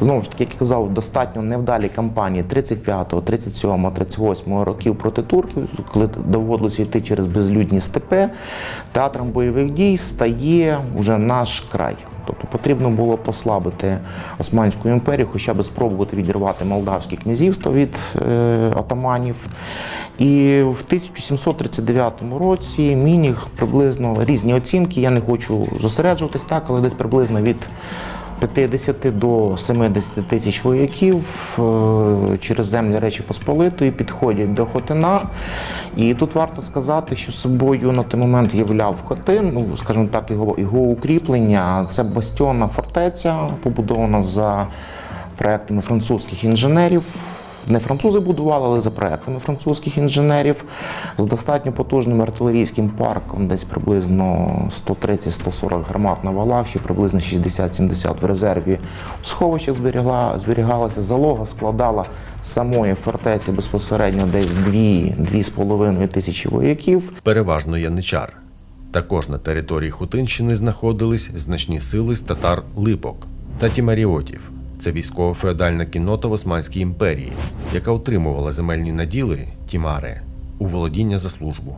Знову ж таки, як я казав, достатньо невдалі кампанії 35, 37, 38 років проти турків, коли доводилося йти через безлюдні степи, театром бойових дій стає вже наш край. Тобто потрібно було послабити Османську імперію, хоча б спробувати відірвати молдавське князівство від е, отаманів. І в 1739 році Мініх приблизно різні оцінки. Я не хочу зосереджуватись так, але десь приблизно від 50 до 70 тисяч вояків е, через землі Речі Посполитої підходять до Хотина. І тут варто сказати, що собою на той момент являв Хотин, ну скажімо так, його, його укріплення. Це бастіонна фортеця, побудована за проектами французьких інженерів. Не французи будували, але за проектами французьких інженерів з достатньо потужним артилерійським парком, десь приблизно 130-140 гармат на валах, ще приблизно 60-70 в резерві в сховищах зберігла, зберігалася. Залога складала самої фортеці безпосередньо десь 2-2,5 тисячі вояків. переважно яничар. Також на території Хутинщини знаходились значні сили з татар липок та тімаріотів. Це військово-феодальна кіннота в Османській імперії, яка утримувала земельні наділи тімари у володіння за службу.